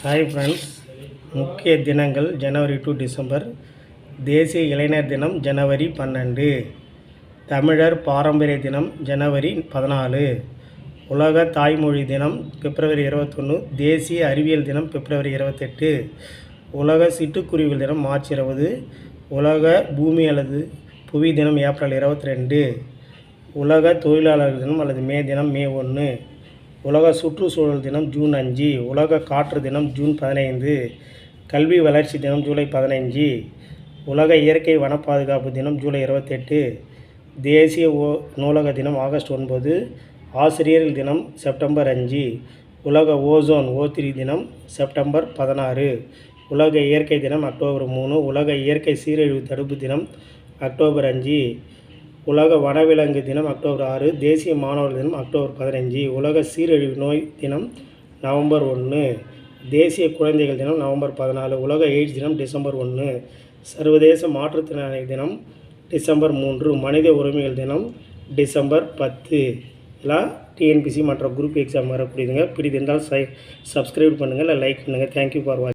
Hi friends முக்கிய தினங்கள் ஜனவரி to December தேசிய இளைஞர் தினம் ஜனவரி பன்னெண்டு. தமிழர் பாரம்பரிய தினம் ஜனவரி பதினாலு. உலக தாய்மொழி தினம் பிப்ரவரி இருபத்தொன்று தேசிய அறிவியல் தினம் பிப்ரவரி இருபத்தெட்டு. உலக சிட்டுக்குருவிகள் தினம் மார்ச் இருபது. உலக பூமி அல்லது புவி தினம் ஏப்ரல் இருபத்தி ரெண்டு உலக தொழிலாளர் தினம் அல்லது மே தினம் மே ஒன்று உலக சுற்றுச்சூழல் தினம் ஜூன் அஞ்சு உலக காற்று தினம் ஜூன் பதினைந்து கல்வி வளர்ச்சி தினம் ஜூலை பதினைஞ்சு உலக இயற்கை வன பாதுகாப்பு தினம் ஜூலை இருபத்தெட்டு தேசிய ஓ நூலக தினம் ஆகஸ்ட் ஒன்பது ஆசிரியர்கள் தினம் செப்டம்பர் அஞ்சு உலக ஓசோன் ஓத்திரி தினம் செப்டம்பர் பதினாறு உலக இயற்கை தினம் அக்டோபர் மூணு உலக இயற்கை சீரழிவு தடுப்பு தினம் அக்டோபர் அஞ்சு உலக வனவிலங்கு தினம் அக்டோபர் ஆறு தேசிய மாணவர் தினம் அக்டோபர் பதினஞ்சு உலக சீரழிவு நோய் தினம் நவம்பர் ஒன்று தேசிய குழந்தைகள் தினம் நவம்பர் பதினாலு உலக எய்ட்ஸ் தினம் டிசம்பர் ஒன்று சர்வதேச மாற்றுத்திறனாளி தினம் டிசம்பர் மூன்று மனித உரிமைகள் தினம் டிசம்பர் பத்து. இதெல்லாம் டிஎன்பிசி மற்ற குரூப் எக்ஸாம் வரக்கூடியதுங்க. பிடித்திருந்தால் சை சப்ஸ்கிரைப் பண்ணுங்கள் இல்லை லைக் பண்ணுங்கள் தேங்க்யூ ஃபார் வாட்சிங்